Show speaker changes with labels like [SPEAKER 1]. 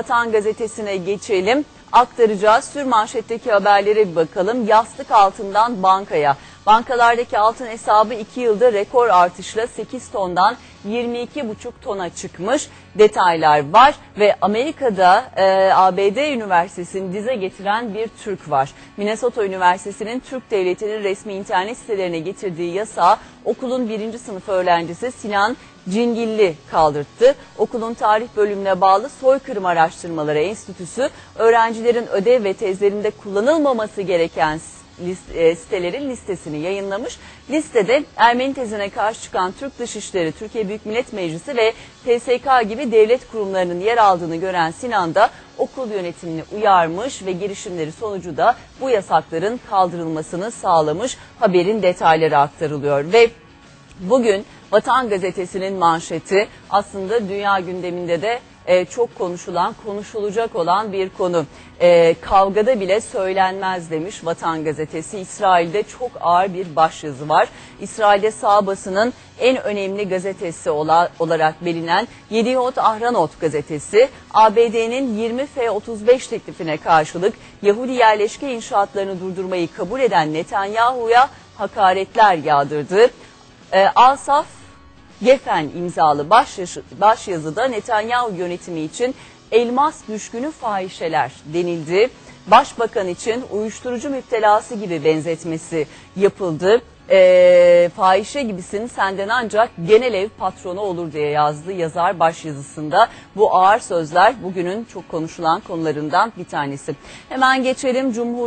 [SPEAKER 1] Vatan Gazetesi'ne geçelim. Aktaracağız. Sür manşetteki haberlere bir bakalım. Yastık altından bankaya. Bankalardaki altın hesabı 2 yılda rekor artışla 8 tondan 22,5 tona çıkmış. Detaylar var ve Amerika'da e, ABD Üniversitesi'ni dize getiren bir Türk var. Minnesota Üniversitesi'nin Türk Devleti'nin resmi internet sitelerine getirdiği yasağı okulun birinci sınıf öğrencisi Sinan Cingilli kaldırttı. Okulun tarih bölümüne bağlı Soykırım Araştırmaları Enstitüsü öğrencilerin ödev ve tezlerinde kullanılmaması gereken e, sitelerin listesini yayınlamış. Listede Ermeni tezine karşı çıkan Türk Dışişleri, Türkiye Büyük Millet Meclisi ve TSK gibi devlet kurumlarının yer aldığını gören Sinan da okul yönetimini uyarmış ve girişimleri sonucu da bu yasakların kaldırılmasını sağlamış. Haberin detayları aktarılıyor ve Bugün Vatan Gazetesi'nin manşeti aslında dünya gündeminde de e, çok konuşulan, konuşulacak olan bir konu. E, kavgada bile söylenmez demiş Vatan Gazetesi. İsrail'de çok ağır bir başyazı var. İsrail'de sağ basının en önemli gazetesi ola- olarak bilinen Yediot Ahranot gazetesi ABD'nin 20 F-35 teklifine karşılık Yahudi yerleşke inşaatlarını durdurmayı kabul eden Netanyahu'ya hakaretler yağdırdı. E, Asaf Gefen imzalı başyazı, başyazıda Netanyahu yönetimi için elmas düşkünü fahişeler denildi. Başbakan için uyuşturucu müptelası gibi benzetmesi yapıldı. E, fahişe gibisin senden ancak genel ev patronu olur diye yazdı yazar başyazısında. Bu ağır sözler bugünün çok konuşulan konularından bir tanesi. Hemen geçelim Cumhur